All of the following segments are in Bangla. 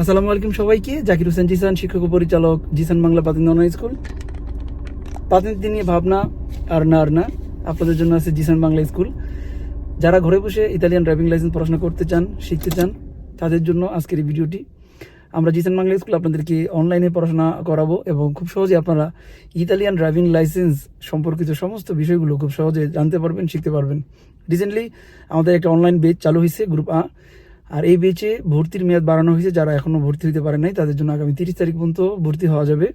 আসসালামু আলাইকুম সবাইকে। জাকির হোসেন জিসান, শিক্ষক পরিচালক, জিসান বাংলা পাতিন স্কুল। পাতিনতি নিয়ে ভাবনা আর না আর না, আপনাদের জন্য আছে জিসান বাংলা স্কুল। যারা ঘরে বসে ইতালিয়ান ড্রাইভিং লাইসেন্স পড়াশোনা করতে চান, শিখতে চান, তাদের জন্য আজকের এই ভিডিওটি। আমরা জিসান বাংলা স্কুল আপনাদেরকে অনলাইনে পড়াশোনা করাবো এবং খুব সহজে আপনারা ইতালিয়ান ড্রাইভিং লাইসেন্স সম্পর্কিত সমস্ত বিষয়গুলো খুব সহজে জানতে পারবেন, শিখতে পারবেন। রিসেন্টলি আমাদের একটা অনলাইন বেচ চালু হয়েছে, গ্রুপ আ। আর এই বেচে ভর্তির মেয়াদ বাড়ানো হয়েছে, যারা এখনও ভর্তি হতে পারে নাই, তাদের জন্য আগামী তিরিশ তারিখ পর্যন্ত ভর্তি হওয়া যাবে।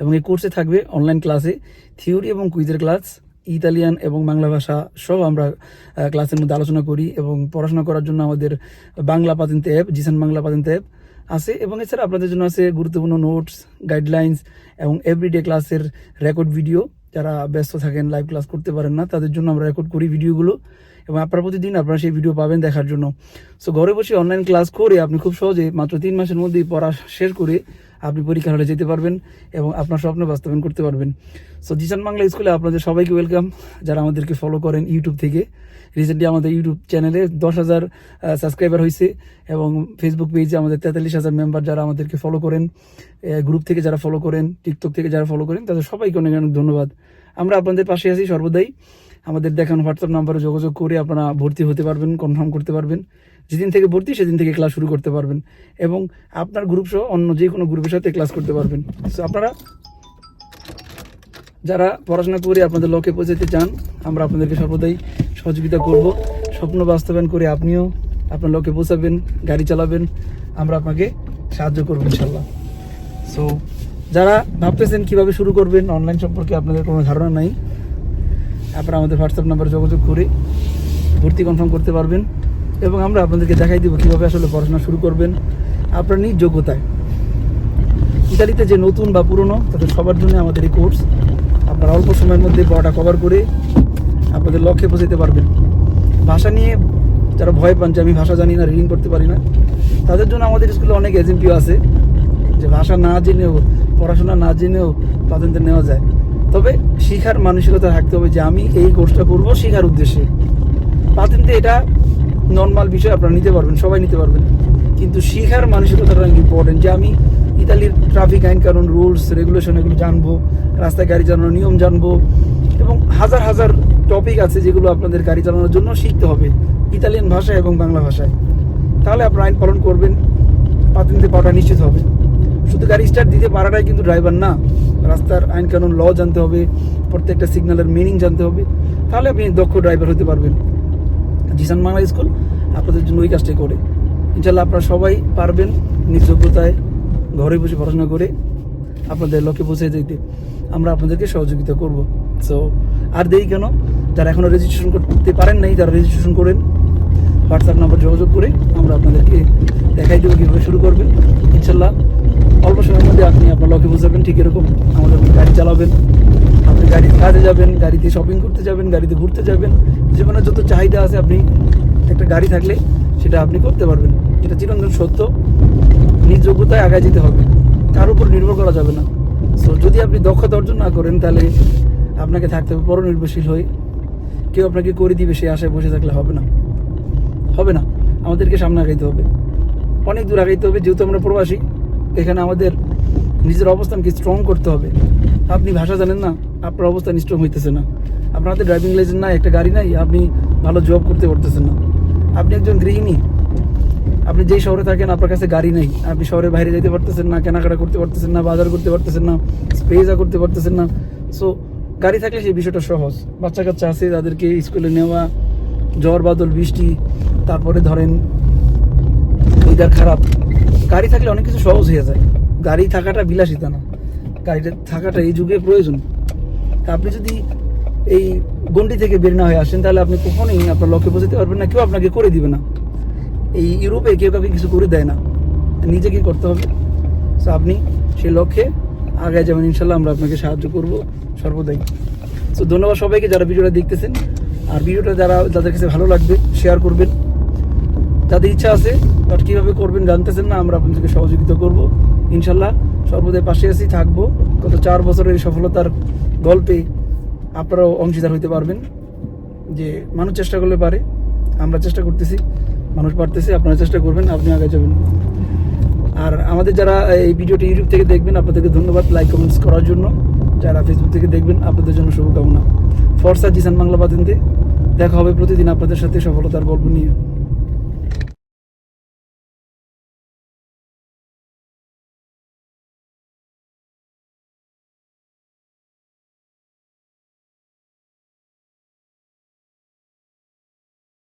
এবং এই কোর্সে থাকবে অনলাইন ক্লাসে থিওরি এবং কুইজের ক্লাস ইতালিয়ান এবং বাংলা ভাষা সব আমরা ক্লাসের মধ্যে আলোচনা করি এবং পড়াশোনা করার জন্য আমাদের বাংলা পাতেন্তে অ্যাপ জিসান বাংলা পাতেন্তে অ্যাপ আছে। এবং এছাড়া আপনাদের জন্য আছে গুরুত্বপূর্ণ নোটস গাইডলাইন্স এবং এভরিডে ক্লাসের রেকর্ড ভিডিও যারা ব্যস্ত থাকেন লাইভ ক্লাস করতে পারেন না, তাদের জন্য আমরা রেকর্ড করি ভিডিওগুলো এবং আপনার প্রতিদিন আপনারা সেই ভিডিও পাবেন দেখার জন্য। সো ঘরে বসে অনলাইন ক্লাস করে আপনি খুব সহজে মাত্র তিন মাসের মধ্যেই পড়া শেষ করে আপনি পরীক্ষার হলে যেতে পারবেন এবং আপনার স্বপ্ন বাস্তবায়ন করতে পারবেন। সো জিসান বাংলা স্কুলে আপনাদের সবাইকে ওয়েলকাম যারা আমাদেরকে ফলো করেন ইউটিউব থেকে। রিসেন্টলি আমাদের ইউটিউব চ্যানেলে দশ হাজার সাবস্ক্রাইবার হয়েছে এবং ফেসবুক পেজে আমাদের তেতাল্লিশ হাজার মেম্বার যারা আমাদেরকে ফলো করেন গ্রুপ থেকে যারা ফলো করেন টিকটক থেকে যারা ফলো করেন, তাদের সবাইকে অনেক অনেক ধন্যবাদ। আমরা আপনাদের পাশে আছি সর্বদাই। আমাদের দেখানো হোয়াটসঅ্যাপ নাম্বারে যোগাযোগ করে আপনারা ভর্তি হতে পারবেন কনফার্ম করতে পারবেন। যেদিন থেকে ভর্তি, সেদিন থেকে ক্লাস শুরু করতে পারবেন। এবং আপনার গ্রুপ সহ অন্য যে কোনো গ্রুপের সাথে ক্লাস করতে পারবেন। সো আপনারা যারা পড়াশোনা করে আপনাদের লক্ষ্যে পৌঁছাতে চান, আমরা আপনাদেরকে সর্বদাই সহযোগিতা করব। স্বপ্ন বাস্তবায়ন করে আপনিও আপনার লক্ষ্যে পৌঁছাবেন, গাড়ি চালাবেন। আমরা আপনাকে সাহায্য করব ইনশাল্লাহ সো যারা ভাবতেছেন কীভাবে শুরু করবেন অনলাইন সম্পর্কে আপনাদের কোনো ধারণা নাই আপনারা আমাদের হোয়াটসঅ্যাপ নাম্বারে যোগাযোগ করে ভর্তি কনফার্ম করতে পারবেন এবং আমরা আপনাদেরকে দেখাই দেবো কীভাবে আসলে পড়াশোনা শুরু করবেন আপনার নিজ যোগ্যতায় ইতালিতে যে নতুন বা পুরনো, তাদের সবার জন্য আমাদের এই কোর্স আপনারা অল্প সময়ের মধ্যে পড়াটা কভার করে আপনাদের লক্ষ্যে পৌঁছাতে পারবেন। ভাষা নিয়ে যারা ভয় পান যে আমি ভাষা জানি না রিডিং করতে পারি না, তাদের জন্য আমাদের স্কুলে অনেক এজেন্টিও আছে, যে ভাষা না জেনেও, পড়াশোনা না জেনেও পাতেন্তে নেওয়া যায়। তবে শিখার মানসিকতা থাকতে হবে যে আমি এই কোর্সটা করব শিখার উদ্দেশ্যে। পাতেন্তে এটা নর্মাল বিষয়, আপনারা নিতে পারবেন, সবাই নিতে পারবেন। কিন্তু শিখার মানসিকতাটা ইম্পর্টেন্ট যে আমি ইতালির ট্রাফিক আইন কারণ রুলস রেগুলেশন এগুলো জানব, রাস্তায় গাড়ি চালানোর নিয়ম জানব, এবং হাজার হাজার টপিক আছে যেগুলো আপনাদের গাড়ি চালানোর জন্য শিখতে হবে, ইতালিয়ান ভাষায় এবং বাংলা ভাষায়। তাহলে আপনারা আইন পালন করবেন, পাতিনতে পাওয়াটা নিশ্চিত হবে। শুধু গাড়ি স্টার্ট দিতে পারাটাই কিন্তু ড্রাইভার না। রাস্তার আইন কানুন ল জানতে হবে, প্রত্যেকটা সিগন্যালের মিনিং জানতে হবে। তাহলে আপনি দক্ষ ড্রাইভার হতে পারবেন। জিসান বাংলা স্কুল, আপনাদের জন্য ওই কাজটাই করে। ইনশাল্লাহ আপনারা সবাই পারবেন নিজ যোগ্যতায় ঘরে বসে পড়াশোনা করে আপনাদের লক্ষ্যে পৌঁছে যেতে আমরা আপনাদেরকে সহযোগিতা করব। সো আর দেরি কেন? যারা এখনও রেজিস্ট্রেশন করতে পারেন নাই, তারা রেজিস্ট্রেশন করেন। হোয়াটসঅ্যাপ নাম্বার যোগাযোগ করে আমরা আপনাদেরকে দেখাই দেবো কীভাবে শুরু করবেন ইনশাল্লাহ অল্প সময়ের মধ্যে আপনার লক্ষ্যে ঠিক এরকম? আমাদের গাড়ি চালাবেন, আপনি গাড়ির কাজে যাবেন, গাড়িতে শপিং করতে যাবেন, গাড়িতে ঘুরতে যাবেন, জীবনের যত চাহিদা আছে, আপনি একটা গাড়ি থাকলে সেটা আপনি করতে পারবেন। এটা চিরন্তন সত্য। নিজ যোগ্যতায় আগায় যেতে হবে। তার উপর নির্ভর করা যাবে না। সো যদি আপনি দক্ষতা অর্জন না করেন, তাহলে আপনাকে থাকতে হবে পরনির্ভরশীল হয়ে। কেউ আপনাকে করে দিবে সে আশায় বসে থাকলে হবে না। হবে না। আমাদেরকে সামনে আগাইতে হবে। অনেক দূর আগাইতে হবে, যেহেতু আমরা প্রবাসী, এখানে আমাদের নিজের অবস্থানকে স্ট্রং করতে হবে। আপনি ভাষা জানেন না, আপনার অবস্থান স্ট্রং হইতেছে না। আপনার হাতে ড্রাইভিং লাইসেন্স নাই, একটা গাড়ি নাই, আপনি ভালো জব করতে পারতেছেন না। আপনি একজন গৃহিণী, আপনি যেই শহরে থাকেন, আপনার কাছে গাড়ি নেই, আপনি শহরের বাইরে যেতে পারতেছেন না, কেনাকাটা করতে পারতেছেন না, বাজার করতে পারতেছেন না স্পেজা করতে পারতেছেন না। সো গাড়ি থাকলে সেই বিষয়টা সহজ। বাচ্চা কাচ্চা আছে, তাদেরকে স্কুলে নেওয়া, জ্বর, বাদল, বৃষ্টি, তারপরে ধরেন ওয়েদার খারাপ। গাড়ি থাকলে অনেক কিছু সহজ হয়ে যায়। গাড়ি থাকাটা বিলাসিতা না। গাড়িটা থাকাটা এই যুগে প্রয়োজন। তা আপনি যদি এই গন্ডি থেকে বের না হয়ে আসেন, তাহলে আপনি কখনোই আপনার লক্ষ্যে পৌঁছাতে পারবেন না, কেউ আপনাকে করে দিবে না। এই ইউরোপে কেউ কাউকে কিছু করে দেয় না। নিজেকে করতে হবে? তো আপনি সেই লক্ষ্যে আগে যাবেন ইনশাল্লাহ আমরা আপনাকে সাহায্য করব সর্বদাই। তো ধন্যবাদ সবাইকে যারা ভিডিওটা দেখতেছেন। আর ভিডিওটা যারা, যাদের কাছে ভালো লাগবে শেয়ার করবেন। যাদের ইচ্ছা আছে বাট কীভাবে করবেন জানতেছেন না, আমরা আপনাদেরকে সহযোগিতা করব। ইনশাল্লাহ সর্বদাই পাশে আছি, থাকব। গত চার বছরের এই সফলতার গল্পে আপনারাও অংশীদার হইতে পারবেন। যে মানুষ চেষ্টা করলে পারে, আমরা চেষ্টা করতেছি, মানুষ পারতেছে, আপনারা চেষ্টা করবেন, আপনি আগে যাবেন। আর আমাদের যারা এই ভিডিওটি ইউটিউব থেকে দেখবেন, আপনাদেরকে ধন্যবাদ লাইক কমেন্টস করার জন্য। যারা ফেসবুক থেকে দেখবেন, আপনাদের জন্য শুভকামনা। ফরসা জিসান বাংলা বাদিনতে, দেখা হবে প্রতিদিন আপনাদের সাথে সফলতার গল্প নিয়ে।